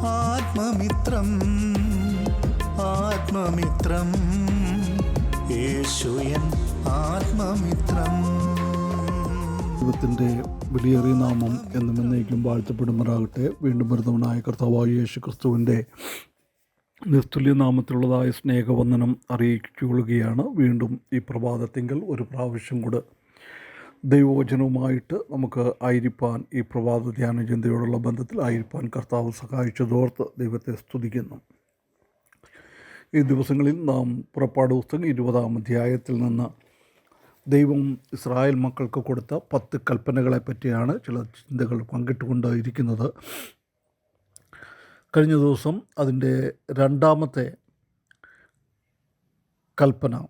ആത്മമിത്രം ആത്മമിത്രം. യേശുയൻ ആത്മമിത്രം. ദൈവത്തിന്റെ വിലയേറിയ നാമം എന്നും എന്നേക്കും വാഴ്ത്തപ്പെടുമാറാകട്ടെ. വീണ്ടും വരുന്നവനായ കർത്താവായ യേശു ക്രിസ്തുവിന്റെ നിസ്തുല്യ നാമത്തിലുള്ളതായ സ്നേഹവന്ദനം അറിയിച്ചുകൊള്ളുകയാണ്. വീണ്ടും ഈ പ്രഭാതത്തിങ്കൽ ഒരു പ്രാവശ്യം കൂടെ ദൈവവചനവുമായിട്ട് നമുക്ക് ആയിരിപ്പാൻ ഈ പ്രഭാത ധ്യാന ചിന്തയോടുള്ള ബന്ധത്തിൽ ആയിരിപ്പാൻ കർത്താവ് സഹായിച്ചതോർത്ത് ദൈവത്തെ സ്തുതിക്കുന്നു. ഈ ദിവസങ്ങളിൽ നാം പുറപ്പാട് പുസ്തകം ഇരുപതാം അധ്യായത്തിൽ നിന്ന് ദൈവം ഇസ്രായേൽ മക്കൾക്ക് കൊടുത്ത പത്ത് കൽപ്പനകളെ പറ്റിയാണ് ചില ചിന്തകൾ പങ്കിട്ടുകൊണ്ടിരിക്കുന്നത്. കഴിഞ്ഞ ദിവസം അതിന്റെ രണ്ടാമത്തെ കൽപ്പന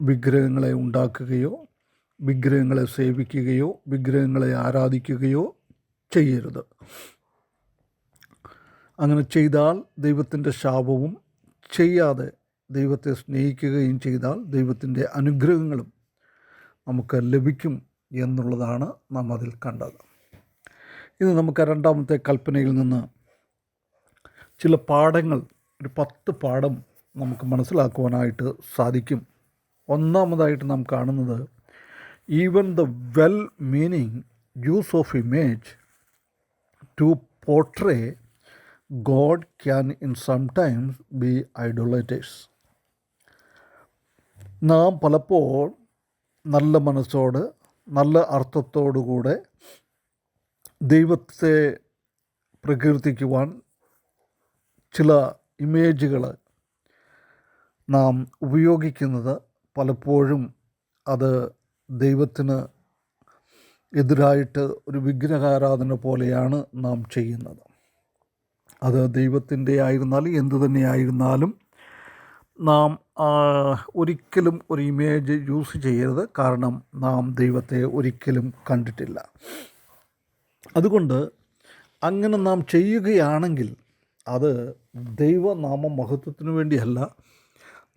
വിഗ്രഹങ്ങളെ ഉണ്ടാക്കുകയോ വിഗ്രഹങ്ങളെ സേവിക്കുകയോ വിഗ്രഹങ്ങളെ ആരാധിക്കുകയോ ചെയ്യരുത്. അങ്ങനെ ചെയ്താൽ ദൈവത്തിന്റെ ശാപവും ചെയ്യാതെ ദൈവത്തെ സ്നേഹിക്കുകയും ചെയ്താൽ ദൈവത്തിന്റെ അനുഗ്രഹങ്ങളും നമുക്ക് ലഭിക്കും എന്നുള്ളതാണ് നാം അതിൽ കണ്ടത്. ഇത് നമുക്ക് രണ്ടാമത്തെ കൽപ്പനയിൽ നിന്ന് ചില പാഠങ്ങൾ ഒരു പത്ത് പാഠം നമുക്ക് മനസ്സിലാക്കുവാനായിട്ട് സാധിക്കും. ഒന്നാമതായിട്ട് നാം കാണുന്നത് even the well meaning use of image to portray God can in sometimes be idolaters നാം പലപ്പോൾ നല്ല മനസ്സോട് നല്ല അർത്ഥത്തോടുകൂടെ ദൈവത്തെ പ്രകീർത്തിക്കുവാൻ ചില ഇമേജുകൾ നാം ഉപയോഗിക്കുന്നത് പലപ്പോഴും അത് ദൈവത്തിന് എതിരായിട്ട് ഒരു വിഗ്രഹാരാധന പോലെയാണ് നാം ചെയ്യുന്നത്. അത് ദൈവത്തിന്റെ ആയിരുന്നാലും എന്തു തന്നെയായിരുന്നാലും നാം ഒരിക്കലും ഒരു ഇമേജ് യൂസ് ചെയ്യരുത്. കാരണം നാം ദൈവത്തെ ഒരിക്കലും കണ്ടിട്ടില്ല. അതുകൊണ്ട് അങ്ങനെ നാം ചെയ്യുകയാണെങ്കിൽ അത് ദൈവനാമ മഹത്വത്തിന് വേണ്ടിയല്ല.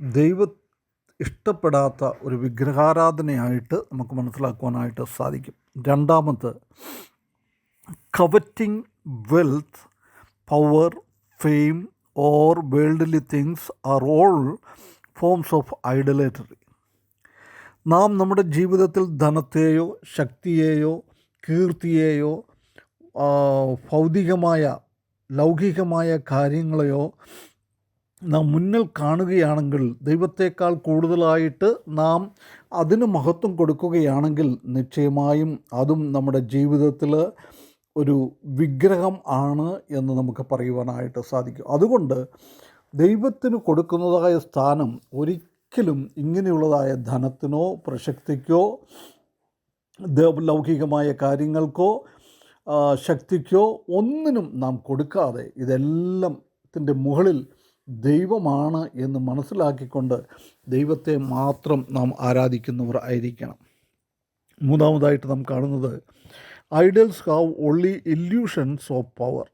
ദൈവ ഇഷ്ടപ്പെടാത്ത ഒരു വിഗ്രഹാരാധനയായിട്ട് നമുക്ക് മനസ്സിലാക്കുവാനായിട്ട് സാധിക്കും. രണ്ടാമത് coveting wealth power fame or worldly things are all forms of idolatry നാം നമ്മുടെ ജീവിതത്തിൽ ധനത്തെയോ ശക്തിയെയോ കീർത്തിയെയോ ഭൗതികമായ ലൗകികമായ കാര്യങ്ങളെയോ നാം മുന്നിൽ കാണുകയാണെങ്കിൽ ദൈവത്തേക്കാൾ കൂടുതലായിട്ട് നാം അതിന് മഹത്വം കൊടുക്കുകയാണെങ്കിൽ നിശ്ചയമായും അതും നമ്മുടെ ജീവിതത്തിൽ ഒരു വിഗ്രഹം ആണ് എന്ന് നമുക്ക് പറയുവാനായിട്ട് സാധിക്കും. അതുകൊണ്ട് ദൈവത്തിന് കൊടുക്കുന്നതായ സ്ഥാനം ഒരിക്കലും ഇങ്ങനെയുള്ളതായ ധനത്തിനോ പ്രശക്തിക്കോ ലൗകികമായ കാര്യങ്ങൾക്കോ ശക്തിക്കോ ഒന്നിനും നാം കൊടുക്കാതെ ഇതെല്ലാത്തിന്റെ മുകളിൽ ദൈവമാണ് എന്ന് മനസ്സിലാക്കിക്കൊണ്ട് ദൈവത്തെ മാത്രം നാം ആരാധിക്കുന്നവർ ആയിരിക്കണം. മൂന്നാമതായിട്ട് നാം കാണുന്നത് idols have only illusions of power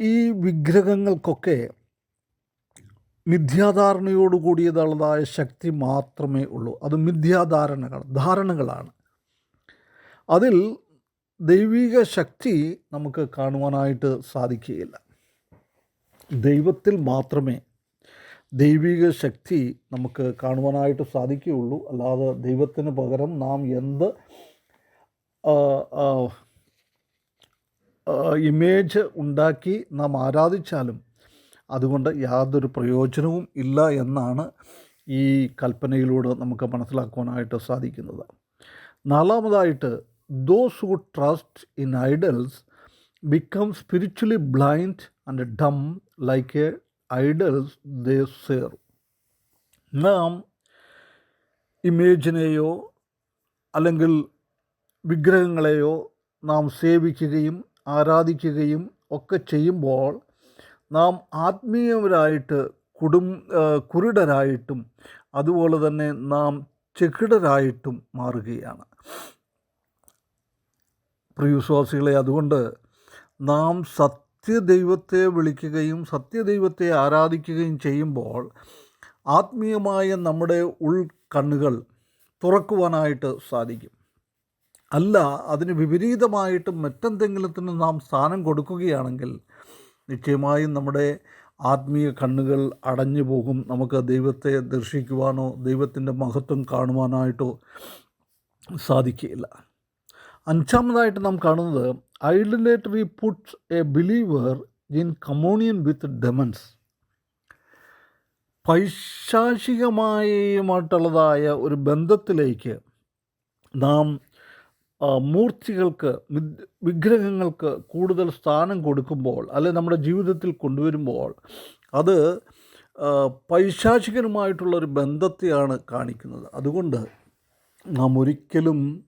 ഈ വിഗ്രഹങ്ങൾക്കൊക്കെ മിഥ്യാധാരണയോടുകൂടിയതുള്ളതായ ശക്തി മാത്രമേ ഉള്ളൂ. അത് മിഥ്യാധാരണകൾ ധാരണകളാണ്. അതിൽ ദൈവിക ശക്തി നമുക്ക് കാണുവാനായിട്ട് സാധിക്കുകയില്ല. ദൈവത്തിൽ മാത്രമേ ദൈവിക ശക്തി നമുക്ക് കാണുവാനായിട്ട് സാധിക്കുകയുള്ളൂ. അല്ലാതെ ദൈവത്തിന് പകരം നാം എന്ത് ഇമേജ് ഉണ്ടാക്കി നാം ആരാധിച്ചാലും അതുകൊണ്ട് യാതൊരു പ്രയോജനവും ഇല്ല എന്നാണ് ഈ കൽപ്പനയിലൂടെ നമുക്ക് മനസ്സിലാക്കുവാനായിട്ട് സാധിക്കുന്നത്. നാലാമതായിട്ട് those who trust in idols become spiritually blind and dumb like a idols they serve നാം ഇമേജിനെയോ അല്ലെങ്കിൽ വിഗ്രഹങ്ങളെയോ നാം സേവിക്കുകയും ആരാധിക്കുകയും ഒക്കെ ചെയ്യുമ്പോൾ നാം ആത്മീയവരായിട്ട് കുടും കുരുടരായിട്ടും അതുപോലെ തന്നെ നാം ചെകിടരായിട്ടും മാറുകയാണ്. പ്രിയവിശ്വാസികളെ അതുകൊണ്ട് നാം സത്യദൈവത്തെ വിളിക്കുകയും സത്യദൈവത്തെ ആരാധിക്കുകയും ചെയ്യുമ്പോൾ ആത്മീയമായ നമ്മുടെ ഉൾക്കണ്ണുകൾ തുറക്കുവാനായിട്ട് സാധിക്കും. അല്ല അതിന് വിപരീതമായിട്ട് മറ്റെന്തെങ്കിലും നാം സ്ഥാനം കൊടുക്കുകയാണെങ്കിൽ നിശ്ചയമായും നമ്മുടെ ആത്മീയ കണ്ണുകൾ അടഞ്ഞു പോകും. നമുക്ക് ദൈവത്തെ ദർശിക്കുവാനോ ദൈവത്തിന്റെ മഹത്വം കാണുവാനായിട്ടോ സാധിക്കുകയില്ല. അഞ്ചാമതായിട്ട് നാം കാണുന്നത് idolatry puts a believer in communion with demons പൈശാചികമായുമായിട്ടുള്ളതായ ഒരു ബന്ധത്തിലേക്ക് നാം മൂർത്തികൾക്ക് വിഗ്രഹങ്ങൾക്ക് കൂടുതൽ സ്ഥാനം കൊടുക്കുമ്പോൾ അല്ലെ നമ്മുടെ ജീവിതത്തിൽ കൊണ്ടുവരുമ്പോൾ അത് പൈശാചികനുമായിട്ടുള്ളൊരു ബന്ധത്തെയാണ് കാണിക്കുന്നത്. അതുകൊണ്ട് നാം ഒരിക്കലും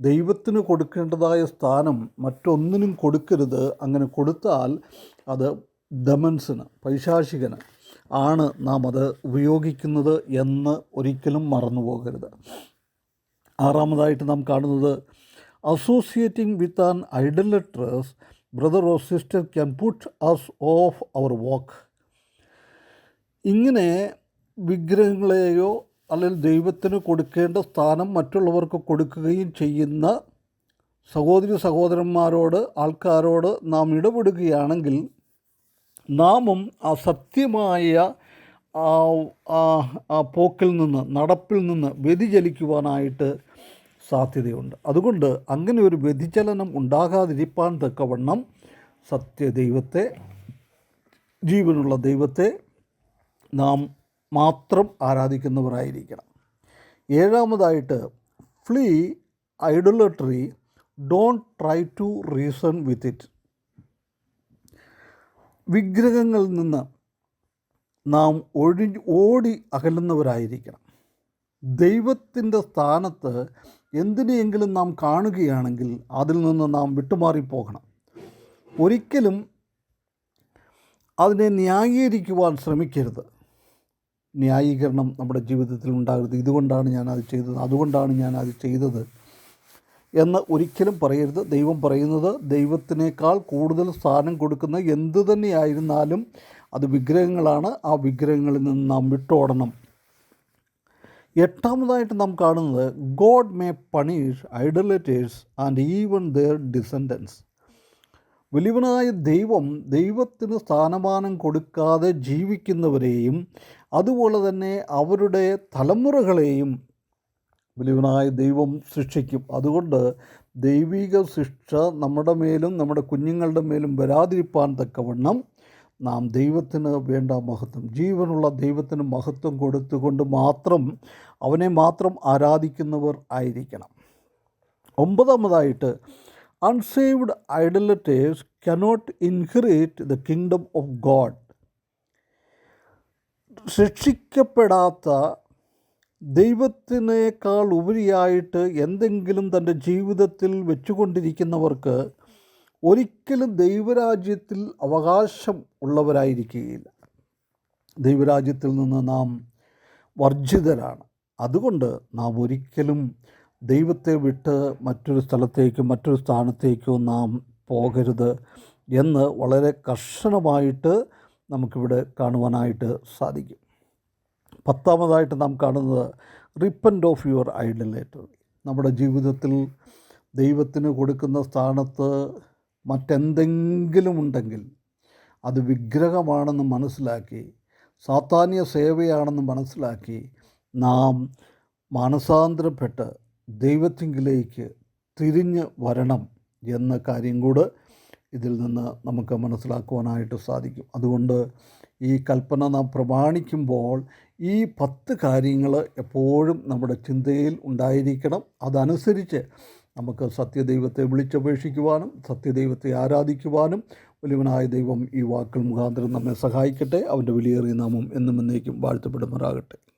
ദൈവത്തിന് കൊടുക്കേണ്ടതായ സ്ഥാനം മറ്റൊന്നിനും കൊടുക്കരുത്. അങ്ങനെ കൊടുത്താൽ അത് ദമൻസിന് പൈശാചികന് ആണ് നാം അത് ഉപയോഗിക്കുന്നത് എന്ന് ഒരിക്കലും മറന്നു പോകരുത്. ആറാമതായിട്ട് നാം കാണുന്നത് associating with an idolatrous brother or sister can put us off our walk ഇങ്ങനെ വിഗ്രഹങ്ങളെയോ അല്ലെങ്കിൽ ദൈവത്തിന് കൊടുക്കേണ്ട സ്ഥാനം മറ്റുള്ളവർക്ക് കൊടുക്കുകയും ചെയ്യുന്ന സഹോദരി സഹോദരന്മാരോട് ആൾക്കാരോട് നാം ഇടപെടുകയാണെങ്കിൽ നാമും ആ സത്യമായ ആ പോക്കിൽ നിന്ന് നടപ്പിൽ നിന്ന് വ്യതിചലിക്കുവാനായിട്ട് സാധ്യതയുണ്ട്. അതുകൊണ്ട് അങ്ങനെ ഒരു വ്യതിചലനം ഉണ്ടാകാതിരിപ്പാൻ തക്കവണ്ണം സത്യദൈവത്തെ ജീവനുള്ള ദൈവത്തെ നാം മാത്രം ആരാധിക്കുന്നവരായിരിക്കണം. ഏഴാമതായിട്ട് flee idolatry don't try to reason with it വിഗ്രഹങ്ങളിൽ നിന്ന് നാം ഒഴി ഓടി അകലുന്നവരായിരിക്കണം. ദൈവത്തിന്റെ സ്ഥാനത്ത് എന്തിനെയെങ്കിലും നാം കാണുകയാണെങ്കിൽ അതിൽ നിന്ന് നാം വിട്ടുമാറിപ്പോകണം. ഒരിക്കലും അതിനെ ന്യായീകരിക്കുവാൻ ശ്രമിക്കരുത്. ന്യായീകരണം നമ്മുടെ ജീവിതത്തിൽ ഉണ്ടാകരുത്. ഇതുകൊണ്ടാണ് ഞാൻ അത് ചെയ്തത്. അതുകൊണ്ടാണ് ഞാൻ അത് ചെയ്തത് എന്ന് ഒരിക്കലും പറയരുത്. ദൈവം പറയുന്നത് ദൈവത്തിനേക്കാൾ കൂടുതൽ സ്ഥാനം കൊടുക്കുന്ന എന്തു തന്നെയായിരുന്നാലും അത് വിഗ്രഹങ്ങളാണ്. ആ വിഗ്രഹങ്ങളിൽ നിന്ന് നാം വിട്ടോടണം. എട്ടാമതായിട്ട് നാം കാണുന്നത് God may punish idolaters and even their descendants വലിയവനായ ദൈവം ദൈവത്തിന് സ്ഥാനമാനം കൊടുക്കാതെ ജീവിക്കുന്നവരെയും അതുപോലെ തന്നെ അവരുടെ തലമുറകളെയും വലിയവനായ ദൈവം ശിക്ഷിക്കും. അതുകൊണ്ട് ദൈവിക ശിക്ഷ നമ്മുടെ മേലും നമ്മുടെ കുഞ്ഞുങ്ങളുടെ മേലും വരാതിരിപ്പാൻ തക്കവണ്ണം നാം ദൈവത്തിന് വേണ്ട മഹത്വം ജീവനുള്ള ദൈവത്തിന് മഹത്വം കൊടുത്തുകൊണ്ട് മാത്രം അവനെ മാത്രം ആരാധിക്കുന്നവർ ആയിരിക്കണം. ഒമ്പതാമതായിട്ട് unsaved idolaters cannot inherit the kingdom of God. ശിക്ഷിക്കപ്പെടാത്ത ദൈവത്തിനേക്കാൾ ഉപരിയായിട്ട് എന്തെങ്കിലും തന്റെ ജീവിതത്തിൽ വെച്ചുകൊണ്ടിരിക്കുന്നവർക്ക് ഒരിക്കലും ദൈവരാജ്യത്തിൽ അവകാശം ഉള്ളവരായിരിക്കുകയില്ല. ദൈവരാജ്യത്തിൽ നിന്ന് നാം വർജിതരാണ്. അതുകൊണ്ട് നാം ഒരിക്കലും ദൈവത്തെ വിട്ട് മറ്റൊരു സ്ഥലത്തേക്കോ മറ്റൊരു സ്ഥാനത്തേക്കോ നാം പോകരുത് എന്ന് വളരെ കർശനമായിട്ട് നമുക്കിവിടെ കാണുവാനായിട്ട് സാധിക്കും. പത്താമതായിട്ട് നാം കാണുന്നത് റിപ്പൻഡ് ഓഫ് യുവർ ഐഡലേറ്ററി നമ്മുടെ ജീവിതത്തിൽ ദൈവത്തിന് കൊടുക്കുന്ന സ്ഥാനത്ത് മറ്റെന്തെങ്കിലും ഉണ്ടെങ്കിൽ അത് വിഗ്രഹമാണെന്ന് മനസ്സിലാക്കി സാത്താന്യ സേവയാണെന്ന് മനസ്സിലാക്കി നാം മാനസാന്തരപ്പെട്ട് ദൈവത്തിങ്കിലേക്ക് തിരിഞ്ഞ് വരണം എന്ന കാര്യം കൂടെ ഇതിൽ നിന്ന് നമുക്ക് മനസ്സിലാക്കുവാനായിട്ട് സാധിക്കും. അതുകൊണ്ട് ഈ കൽപ്പന നാം പ്രമാണിക്കുമ്പോൾ ഈ പത്ത് കാര്യങ്ങൾ എപ്പോഴും നമ്മുടെ ചിന്തയിൽ ഉണ്ടായിരിക്കണം. അതനുസരിച്ച് നമുക്ക് സത്യദൈവത്തെ വിളിച്ചപേക്ഷിക്കുവാനും സത്യദൈവത്തെ ആരാധിക്കുവാനും വലിയവനായ ദൈവം ഈ വാക്കുകൾ മുഖാന്തരം നമ്മെ സഹായിക്കട്ടെ. അവന്റെ വിലയേറിയ നാമം എന്നും എന്നേക്കും വാഴ്ത്തപ്പെടുമാറാകട്ടെ.